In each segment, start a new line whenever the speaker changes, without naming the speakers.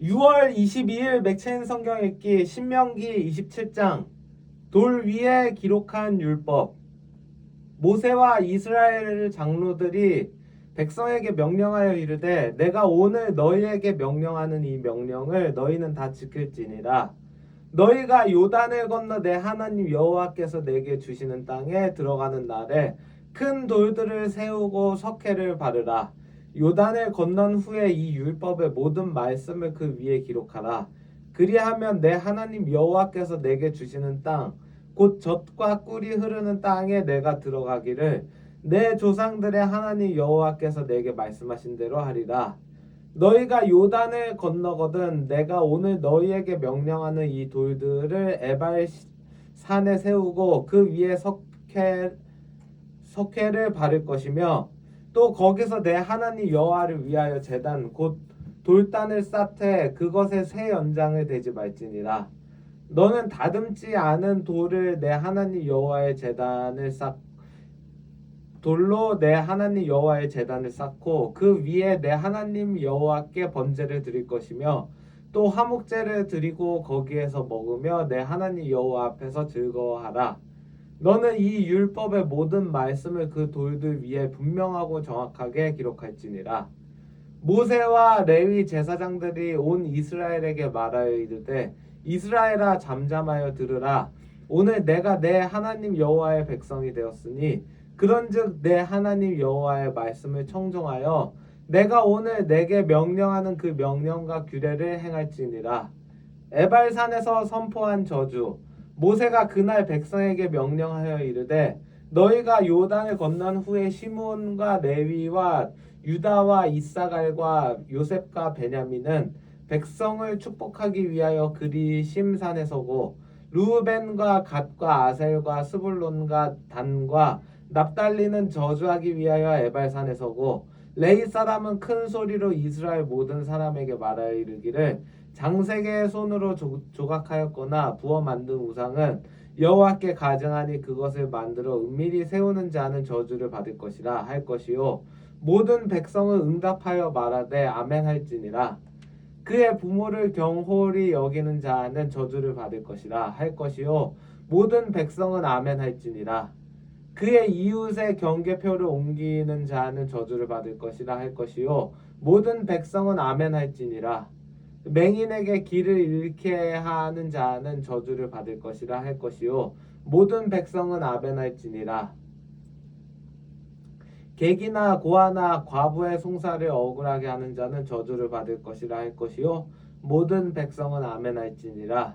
6월 22일 맥체인 성경 읽기 신명기 27장 돌 위에 기록한 율법. 모세와 이스라엘 장로들이 백성에게 명령하여 이르되 내가 오늘 너희에게 명령하는 이 명령을 너희는 다 지킬지니라. 너희가 요단을 건너 내 하나님 여호와께서 내게 주시는 땅에 들어가는 날에 큰 돌들을 세우고 석회를 바르라 요단을 건넌 후에 이 율법의 모든 말씀을 그 위에 기록하라. 그리하면 내 하나님 여호와께서 내게 주시는 땅, 곧 젖과 꿀이 흐르는 땅에 내가 들어가기를 내 조상들의 하나님 여호와께서 내게 말씀하신 대로 하리라. 너희가 요단을 건너거든 내가 오늘 너희에게 명령하는 이 돌들을 에발 산에 세우고 그 위에 석회 석회를 바를 것이며 또 거기서 내 하나님 여호와를 위하여 제단 곧 돌단을 쌓되 그것에 새 연장을 대지 말지니라. 너는 다듬지 않은 돌을 내 하나님 여호와의 제단을 쌓 돌로 내 하나님 여호와의 제단을 쌓고 그 위에 내 하나님 여호와께 번제를 드릴 것이며 또 화목제를 드리고 거기에서 먹으며 내 하나님 여호와 앞에서 즐거워하라 너는 이 율법의 모든 말씀을 그 돌들 위에 분명하고 정확하게 기록할지니라. 모세와 레위 제사장들이 온 이스라엘에게 말하여 이르되 이스라엘아 잠잠하여 들으라. 오늘 내가 내 하나님 여호와의 백성이 되었으니 그런즉 내 하나님 여호와의 말씀을 청종하여 내가 오늘 내게 명령하는 그 명령과 규례를 행할지니라. 에발산에서 선포한 저주 모세가 그날 백성에게 명령하여 이르되 너희가 요단을 건넌 후에 시므온과 레위와 유다와 이사갈과 요셉과 베냐민은 백성을 축복하기 위하여 그리 심산에 서고 루벤과 갓과 아셀과 스불론과 단과 납달리는 저주하기 위하여 에발산에 서고 레이 사람은 큰 소리로 이스라엘 모든 사람에게 말하여 이르기를 장세계의 손으로 조, 조각하였거나 부어 만든 우상은 여호와께 가증하니 그것을 만들어 은밀히 세우는 자는 저주를 받을 것이라 할 것이요. 모든 백성은 응답하여 말하되 아멘 할지니라. 그의 부모를 경홀히 여기는 자는 저주를 받을 것이라 할 것이요. 모든 백성은 아멘 할지니라 그의 이웃의 경계표를 옮기는 자는 저주를 받을 것이라 할 것이요. 모든 백성은 아멘 할지니라. 맹인에게 길을 잃게 하는 자는 저주를 받을 것이라 할 것이요. 모든 백성은 아벤할지니라. 객이나 고아나 과부의 송사를 억울하게 하는 자는 저주를 받을 것이라 할 것이요. 모든 백성은 아멘 할지니라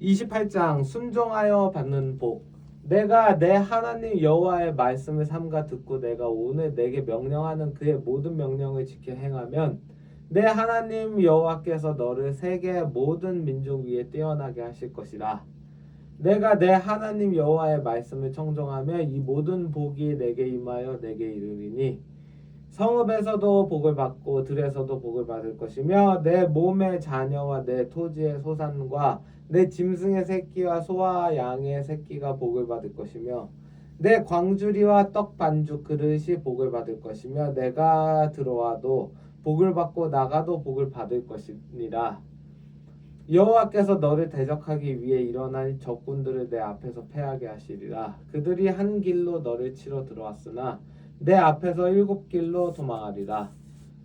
28장 순종하여 받는 복 내가 내 하나님 여호와의 말씀을 삼가 듣고 내가 오늘 내게 명령하는 그의 모든 명령을 지켜 행하면 내 하나님 여호와께서 너를 세계 모든 민족 위에 뛰어나게 하실 것이라. 내가 내 하나님 여호와의 말씀을 청종하며 이 모든 복이 내게 임하여 내게 이르리니 성읍에서도 복을 받고 들에서도 복을 받을 것이며 내 몸의 자녀와 내 토지의 소산과 내 짐승의 새끼와 소와 양의 새끼가 복을 받을 것이며 내 광주리와 떡 반죽 그릇이 복을 받을 것이며 내가 들어와도 복을 받고 나가도 복을 받을 것이니라. 여호와께서 너를 대적하기 위해 일어난 적군들을 내 앞에서 패하게 하시리라. 그들이 한 길로 너를 치러 들어왔으나 내 앞에서 일곱 길로 도망하리라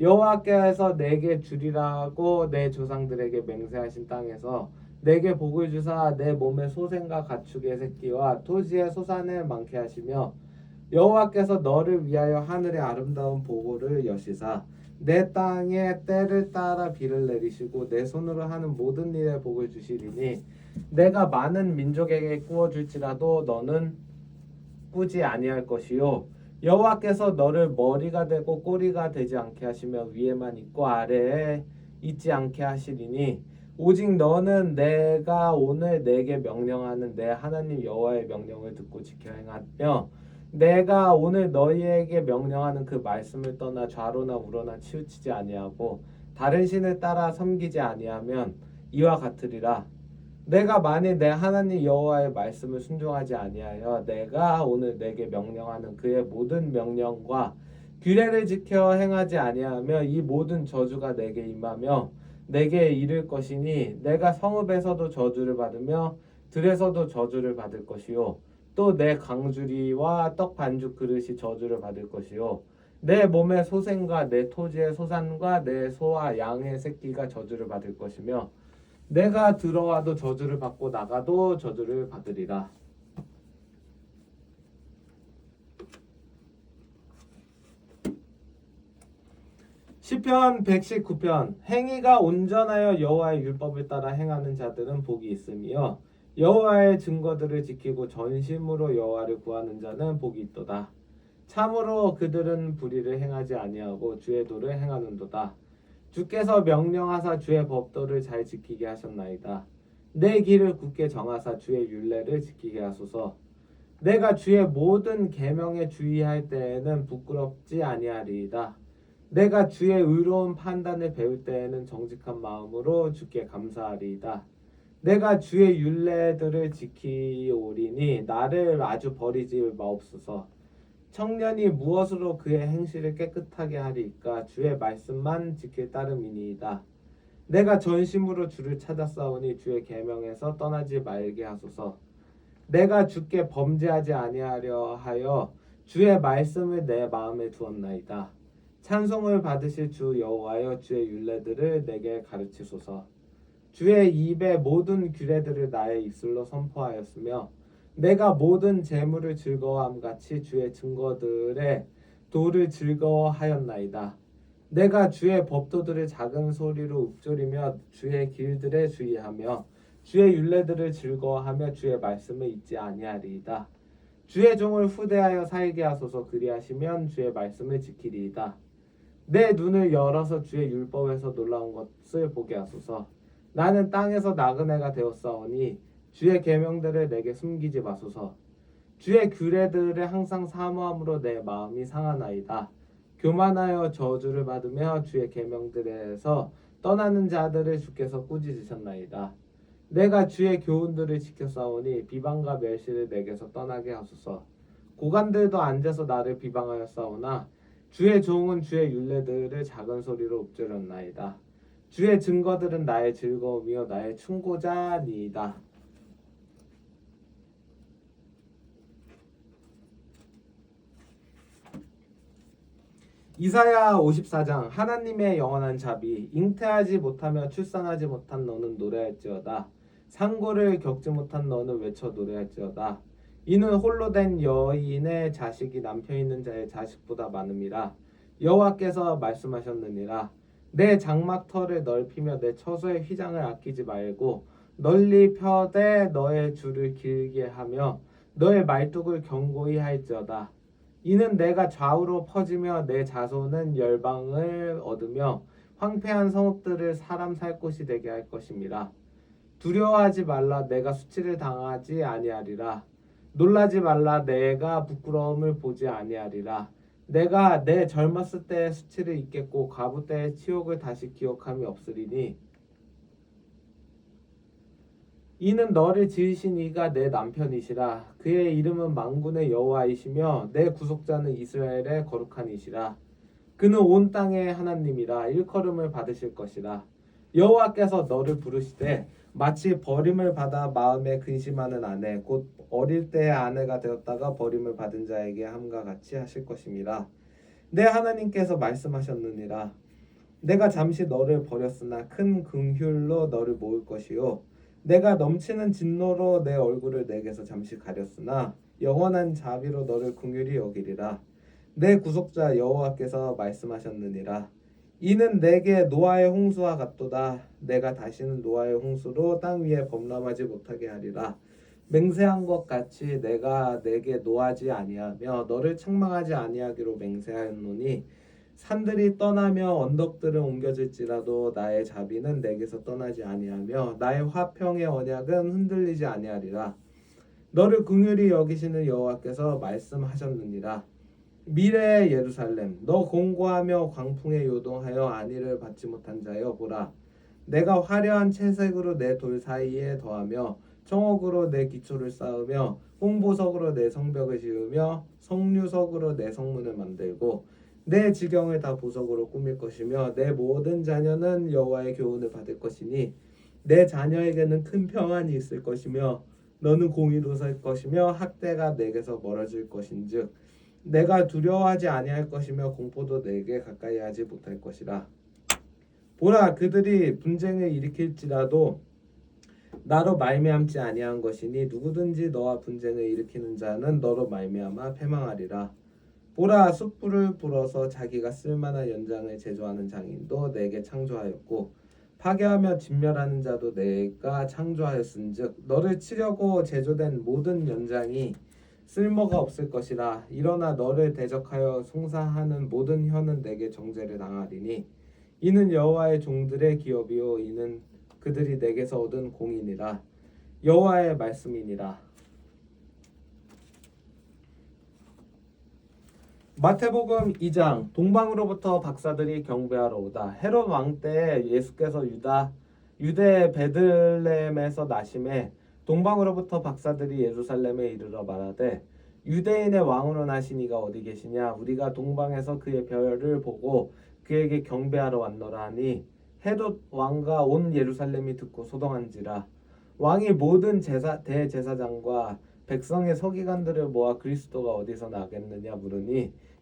여호와께서 내게 주리라고 내 조상들에게 맹세하신 땅에서 내게 복을 주사 내 몸의 소생과 가축의 새끼와 토지의 소산을 많게 하시며 여호와께서 너를 위하여 하늘의 아름다운 보고를 여시사 내 땅에 때를 따라 비를 내리시고 내 손으로 하는 모든 일에 복을 주시리니 내가 많은 민족에게 꾸어 줄지라도 너는 꾸지 아니할 것이요 여호와께서 너를 머리가 되고 꼬리가 되지 않게 하시며 위에만 있고 아래에 있지 않게 하시리니 오직 너는 내가 오늘 내게 명령하는 내 하나님 여호와의 명령을 듣고 지켜 행하며 내가 오늘 너희에게 명령하는 그 말씀을 떠나 좌로나 우로나 치우치지 아니하고 다른 신을 따라 섬기지 아니하면 이와 같으리라 내가 만일 내 하나님 여호와의 말씀을 순종하지 아니하여 내가 오늘 내게 명령하는 그의 모든 명령과 규례를 지켜 행하지 아니하며 이 모든 저주가 내게 임하며 내게 이를 것이니 내가 성읍에서도 저주를 받으며 들에서도 저주를 받을 것이요. 또 내 강주리와 떡 반죽 그릇이 저주를 받을 것이요. 내 몸의 소생과 내 토지의 소산과 내 소와 양의 새끼가 저주를 받을 것이며 내가 들어와도 저주를 받고 나가도 저주를 받으리라. 시편 119편 행위가 온전하여 여호와의 율법을 따라 행하는 자들은 복이 있으며 여호와의 증거들을 지키고 전심으로 여호와를 구하는 자는 복이 있도다. 참으로 그들은 불의를 행하지 아니하고 주의 도를 행하는도다. 주께서 명령하사 주의 법도를 잘 지키게 하셨나이다. 내 길을 굳게 정하사 주의 율례를 지키게 하소서. 내가 주의 모든 계명에 주의할 때에는 부끄럽지 아니하리이다. 내가 주의 의로운 판단을 배울 때에는 정직한 마음으로 주께 감사하리이다. 내가 주의 율례들을 지키오리니 나를 아주 버리지 마옵소서. 청년이 무엇으로 그의 행실을 깨끗하게 하리까 주의 말씀만 지킬 따름이니이다. 내가 전심으로 주를 찾았사오니 주의 계명에서 떠나지 말게 하소서. 내가 주께 범죄하지 아니하려 하여 주의 말씀을 내 마음에 두었나이다. 찬송을 받으실 주 여호와여 주의 율례들을 내게 가르치소서. 주의 입의 모든 규례들을 나의 입술로 선포하였으며 내가 모든 재물을 즐거워함 같이 주의 증거들의 도를 즐거워하였나이다. 내가 주의 법도들을 작은 소리로 읊조리며 주의 길들에 주의하며 주의 율례들을 즐거워하며 주의 말씀을 잊지 아니하리이다. 주의 종을 후대하여 살게 하소서 그리하시면 주의 말씀을 지키리이다. 내 눈을 열어서 주의 율법에서 놀라운 것을 보게 하소서. 나는 땅에서 나그네가 되었사오니 주의 계명들을 내게 숨기지 마소서. 주의 규례들을 항상 사모함으로 내 마음이 상하나이다. 교만하여 저주를 받으며 주의 계명들에서 떠나는 자들을 주께서 꾸짖으셨나이다. 내가 주의 교훈들을 지켰사오니 비방과 멸시를 내게서 떠나게 하소서. 고관들도 앉아서 나를 비방하였사오나 주의 종은 주의 율례들을 작은 소리로 읊조렸나이다. 주의 증거들은 나의 즐거움이요 나의 충고자니이다. 이사야 54장 하나님의 영원한 자비 잉태하지 못하며 출산하지 못한 너는 노래할지어다. 상고를 겪지 못한 너는 외쳐 노래할지어다. 이는 홀로 된 여인의 자식이 남편 있는 자의 자식보다 많음이라. 여호와께서 말씀하셨느니라. 내 장막터를 넓히며 내 처소의 휘장을 아끼지 말고 널리 펴되 너의 줄을 길게 하며 너의 말뚝을 견고히 할지어다 이는 내가 좌우로 퍼지며 내 자손은 열방을 얻으며 황폐한 성읍들을 사람 살 곳이 되게 할 것입니다. 두려워하지 말라 내가 수치를 당하지 아니하리라. 놀라지 말라 내가 부끄러움을 보지 아니하리라. 내가 내 젊었을 때의 수치를 잊겠고 과부 때의 치욕을 다시 기억함이 없으리니 이는 너를 지으신 이가 내 남편이시라. 그의 이름은 만군의 여호와이시며 내 구속자는 이스라엘의 거룩한 이시라. 그는 온 땅의 하나님이라. 일컬음을 받으실 것이라. 여호와께서 너를 부르시되 마치 버림을 받아 마음에 근심하는 아내 곧 어릴 때의 아내가 되었다가 버림을 받은 자에게 함과 같이 하실 것임이라. 내 하나님께서 말씀하셨느니라. 내가 잠시 너를 버렸으나 큰 긍휼로 너를 모을 것이요 내가 넘치는 진노로 내 얼굴을 내게서 잠시 가렸으나 영원한 자비로 너를 긍휼히 여기리라. 내 구속자 여호와께서 말씀하셨느니라. 이는 내게 노아의 홍수와 같도다. 내가 다시는 노아의 홍수로 땅 위에 범람하지 못하게 하리라. 맹세한 것 같이 내가 내게 노하지 아니하며 너를 책망하지 아니하기로 맹세하였노니 산들이 떠나며 언덕들은 옮겨질지라도 나의 자비는 내게서 떠나지 아니하며 나의 화평의 언약은 흔들리지 아니하리라. 너를 긍휼히 여기시는 여호와께서 말씀하셨느니라. 미래의 예루살렘 너 공고하며 광풍에 요동하여 안위를 받지 못한 자여 보라. 내가 화려한 채색으로 내 돌 사이에 더하며 청옥으로 내 기초를 쌓으며 홍보석으로 내 성벽을 지으며 성류석으로 내 성문을 만들고 내 지경을 다 보석으로 꾸밀 것이며 내 모든 자녀는 여호와의 교훈을 받을 것이니 내 자녀에게는 큰 평안이 있을 것이며 너는 공의로 살 것이며 학대가 내게서 멀어질 것인즉 내가 두려워하지 아니할 것이며 공포도 내게 가까이 하지 못할 것이라. 보라 그들이 분쟁을 일으킬지라도 나로 말미암지 아니한 것이니 누구든지 너와 분쟁을 일으키는 자는 너로 말미암아 패망하리라 보라 숯불을 불어서 자기가 쓸만한 연장을 제조하는 장인도 내게 창조하였고 파괴하며 진멸하는 자도 내가 창조하였은즉 너를 치려고 제조된 모든 연장이 쓸모가 없을 것이라. 일어나 너를 대적하여 송사하는 모든 혀는 내게 정죄를 당하리니 이는 여호와의 종들의 기업이요 이는 그들이 내게서 얻은 공이니라. 여호와의 말씀이니라 마태복음 2장 동방으로부터 박사들이 경배하러 오다. 헤롯 왕 때 예수께서 유다 유대 베들레헴에서 나심에 동방으로부터 박사들이 예루살렘에 이르러 말하되 유대인의 왕으로 나신 이가 어디 계시냐? 우리가 동방에서 그의 별을 보고 그에게 경배하러 왔노라 하니 헤롯 왕과 온 예루살렘이 듣고 소동한지라. 왕이 모든 제사 대제사장과 백성의 서기관들을 모아 그리스도가 어디서 나겠느냐 물으니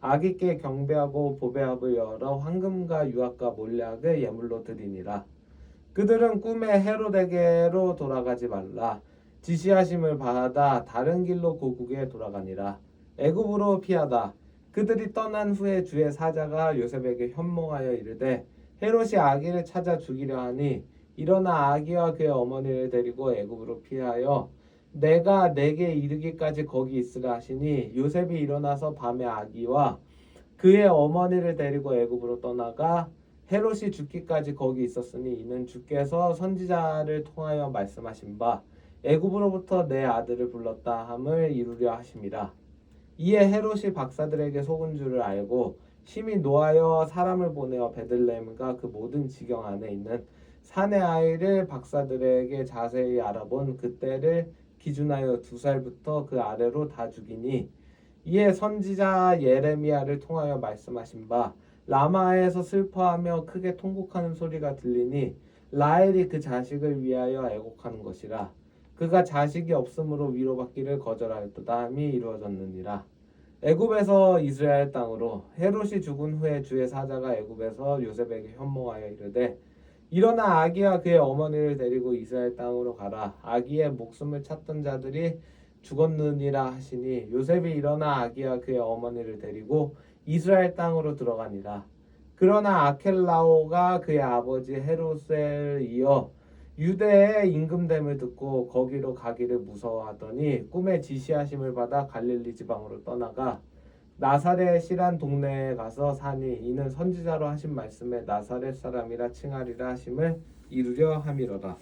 아기께 경배하고 보배합을 열어 황금과 유압과 몰약을 예물로 드리니라. 그들은 꿈에 헤롯에게로 돌아가지 말라. 지시하심을 받아 다른 길로 고국에 돌아가니라. 애굽으로 피하다. 그들이 떠난 후에 주의 사자가 요셉에게 현몽하여 이르되 헤롯이 아기를 찾아 죽이려 하니 일어나 아기와 그의 어머니를 데리고 애굽으로 피하여 내가 내게 이르기까지 거기 있으라 하시니 요셉이 일어나서 밤에 아기와 그의 어머니를 데리고 애굽으로 떠나가 헤롯이 죽기까지 거기 있었으니 이는 주께서 선지자를 통하여 말씀하신 바 애굽으로부터 내 아들을 불렀다 함을 이루려 하심이라 이에 헤롯이 박사들에게 속은 줄을 알고 심히 노하여 사람을 보내어 베들레헴과 그 모든 지경 안에 있는 산의 아이를 박사들에게 자세히 알아본 그때를 기준하여 두 살부터 그 아래로 다 죽이니 이에 선지자 예레미야를 통하여 말씀하신 바 라마에서 슬퍼하며 크게 통곡하는 소리가 들리니 라헬이 그 자식을 위하여 애곡하는 것이라 그가 자식이 없으므로 위로받기를 거절하였도다 함이 이루어졌느니라. 애굽에서 이스라엘 땅으로 헤롯이 죽은 후에 주의 사자가 애굽에서 요셉에게 현몽하여 이르되 일어나 아기와 그의 어머니를 데리고 이스라엘 땅으로 가라. 아기의 목숨을 찾던 자들이 죽었느니라 하시니 요셉이 일어나 아기와 그의 어머니를 데리고 이스라엘 땅으로 들어가니라. 그러나 아켈라오가 그의 아버지 헤롯을 이어 유대의 임금됨을 듣고 거기로 가기를 무서워하더니 꿈에 지시하심을 받아 갈릴리 지방으로 떠나가 나사렛이란 동네에 가서 사니 이는 선지자로 하신 말씀에 나사렛 사람이라 칭하리라 하심을 이루려 함이로라.